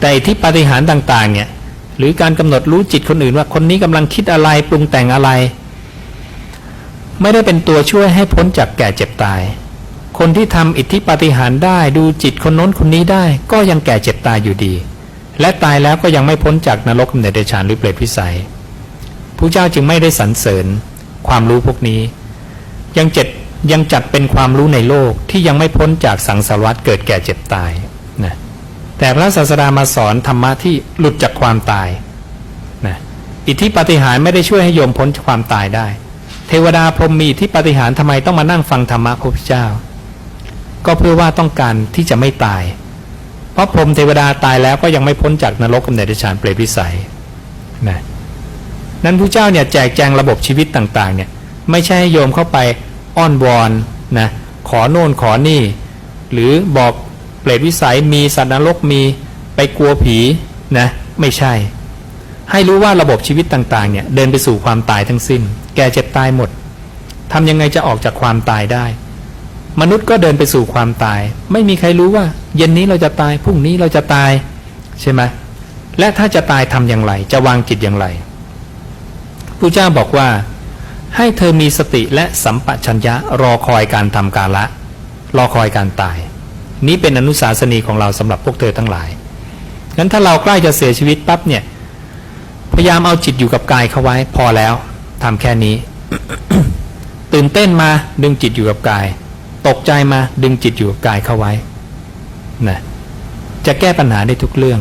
แต่ที่ปฏิหารต่างๆเนี่ยหรือการกำหนดรู้จิตคนอื่นว่าคนนี้กำลังคิดอะไรปรุงแต่งอะไร ไม่ได้เป็นตัวช่วยให้พ้นจากแก่เจ็บตาย คนที่ทำอิทธิปฏิหารได้ดูจิตคนโน้นคนนี้ได้ ก็ยังแก่เจ็บตายอยู่ดี และตายแล้วก็ยังไม่พ้นจากนรกกำเนเดชานหรือเปรตวิสัยผู้เจ้าจึงไม่ได้สรรเสริญความรู้พวกนี้ ยังเจ็ดยังจัดเป็นความรู้ในโลกที่ยังไม่พ้นจากสังสารวัฏเกิดแก่เจ็บตายนะ แต่พระศาสดามาสอนธรรมะที่หลุดจากความตายนะอิทธิปฏิหารไม่ได้ช่วยให้โยมพ้นจากความตายได้ เทวดาพรหมมีอิทธิปฏิหาริย์ทำไมต้องมานั่งฟังธรรมะพระพุทธเจ้า ก็เพื่อว่าต้องการที่จะไม่ตาย เพราะพรหมเทวดาตายแล้วก็ยังไม่พ้นจากนรกกำเนิดเดชานเปรตวิสัยนะนั้นพระเจ้าเนี่ยแจกแจงระบบชีวิตต่างๆเนี่ยไม่ใช่ให้โยมเข้าไปอ้อนวอนนะขอโน่นขอนี่ หรือบอก เปรตวิสัยมีสัตว์นรกมีไปกลัวผีนะไม่ใช่ ให้รู้ว่าระบบชีวิตต่างๆเนี่ยเดินไปสู่ความตายทั้งสิ้น แก่เจ็บตายหมดทำยังไงจะออกจากความตายได้ มนุษย์ก็เดินไปสู่ความตาย ไม่มีใครรู้ว่า เย็นนี้เราจะตายพรุ่งนี้เราจะตายใช่ไหมและถ้าจะตายทำอย่างไร จะวางจิตอย่างไรพระเจ้าบอกว่า ให้เธอมีสติและสัมปชัญญะรอคอยการทำกาละ รอคอยการตาย นี้เป็นอนุสาสนีของเราสำหรับพวกเธอทั้งหลายงั้นถ้าเราใกล้จะเสียชีวิตปั๊บเนี่ย พยายามเอาจิตอยู่กับกายเข้าไว้ พอแล้วทำแค่นี้ ตื่นเต้นมาดึงจิตอยู่กับกาย ตกใจมาดึงจิตอยู่กับกายเข้าไว้นะจะแก้ปัญหาได้ทุกเรื่อง